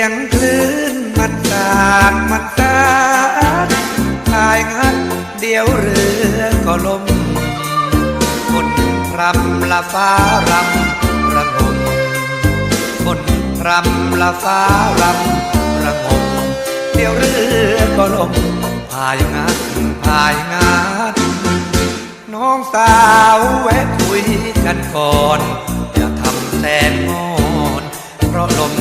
ยงคลื่นมันสาดมันสาทายงัดเดียวเรือก็ลมคนพรำละฟ้ารำระงมคนพรำละฟ้ารำระงมเดียวเรือก็ลมพายงัดพายงัดน้องสาวแวะคุยกันก่อนอย่าทำแสนงอนเพราะลม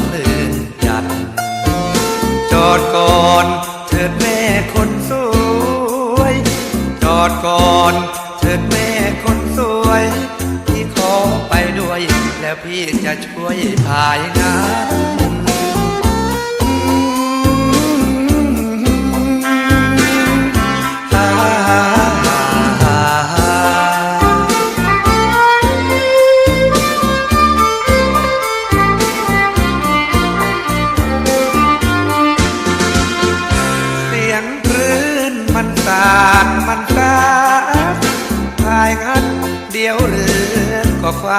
อนเถิดแม่คนสวย จอดก่อนเถิดแม่คนสวย พี่ขอไปด้วย แล้วพี่จะช่วยพายงาน เรือก็คว่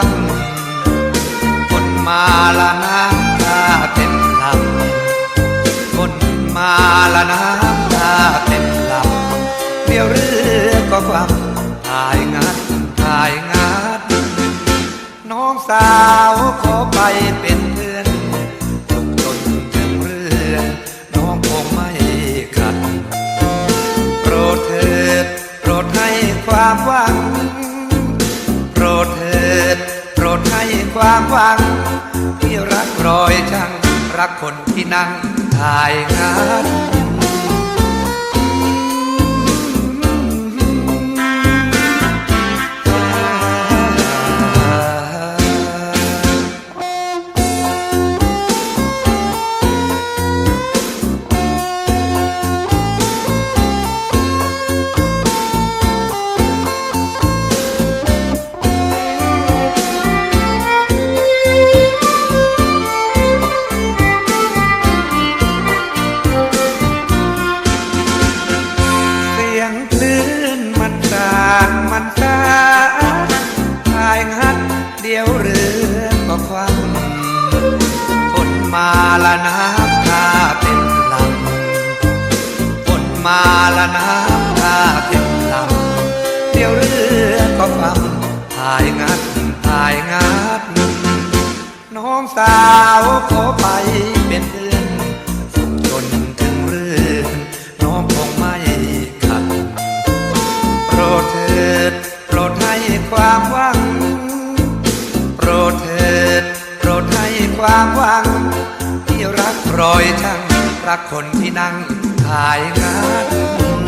ำคนมาละน้ำตาเต็มลำคนมาละน้ำตาเต็มลำเดี๋ยวเรือก็คว่ำพายงัดพายงัดน้องสาวขอไปเป็นเพื่อนจนจนถึงเรือน้องคงไม่ขัดโปรดเถิดโปรดให้ความหวัง ความหวัง ที่รักรอยช่างรักคนที่นั่งถ่ายงาน น้ำท่าเต็มลำฝนมาละน้ำท่าเต็มลำเดี๋ยวเรือก็คว่ำพายงัดพายงัดน้องสาวขอไปเป็นเพื่อนสุขจนถึงเรือนน้องคงไม่ขัดโปรดเถิดโปรดให้ความหวังโปรดเถิดโปรดให้ความหวัง รอยช่างรักคนที่นั่งถ่ายงานมัน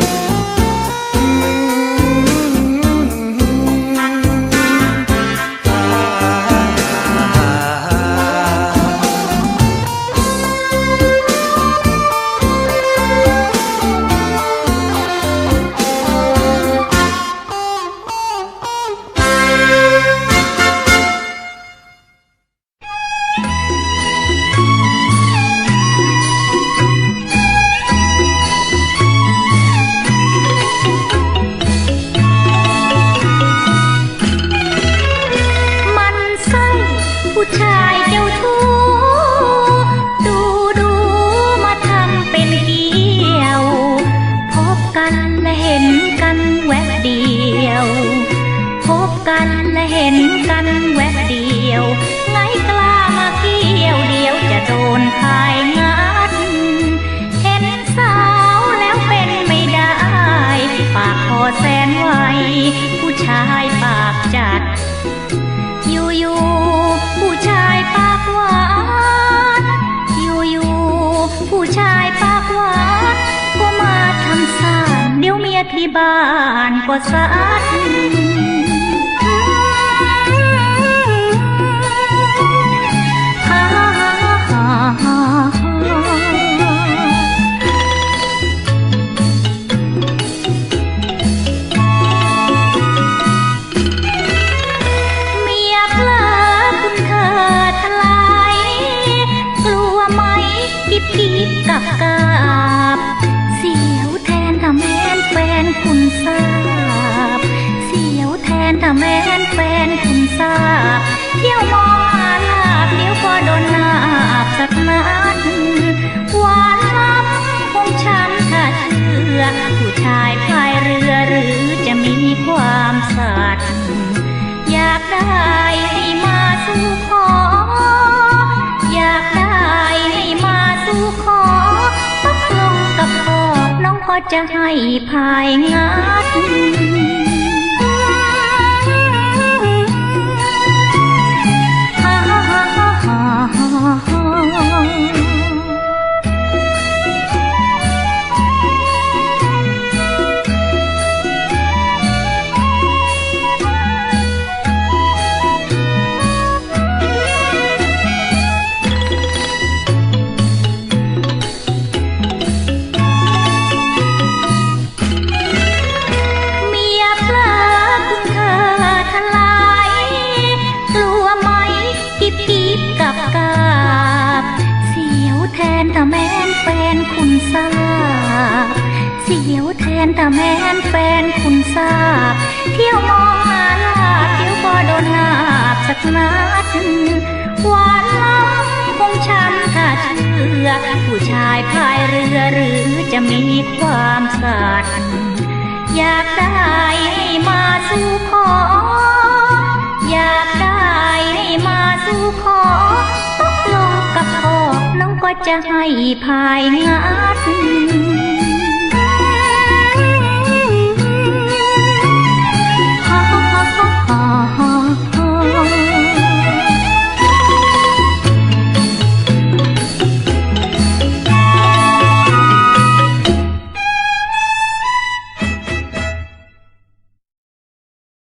โดนพายงัดเห็นสาวแล้วเป็นไม่ได้ ปากคอแสนไวผู้ชายปากจัด อยู่อยู่ผู้ชายปากหวานอยู่อยู่ผู้ชายปากหวานก็มาทำสารเดี๋ยวเมียที่บ้านก็สัด มัอยากได้ให้มาสู่ขอ อยากได้ให้มาสู่ขอตกลงกับพ่อน้องก็จะให้ภายงาด ต่แม่นแฟนคุณทราเสียวแทนแต่แม่นแฟนคุณทราเที่ยวมองหาลาเที่ยวก็โดนนาบสักนัดหวานล้ำคงช้ำถ้าเชื่อ ผู้ชายพายเรือหรือจะมีความสัตย์อยากได้มาสู่ขอ อยากได้มาสู่ขอ น้องก็จะให้ภายงัด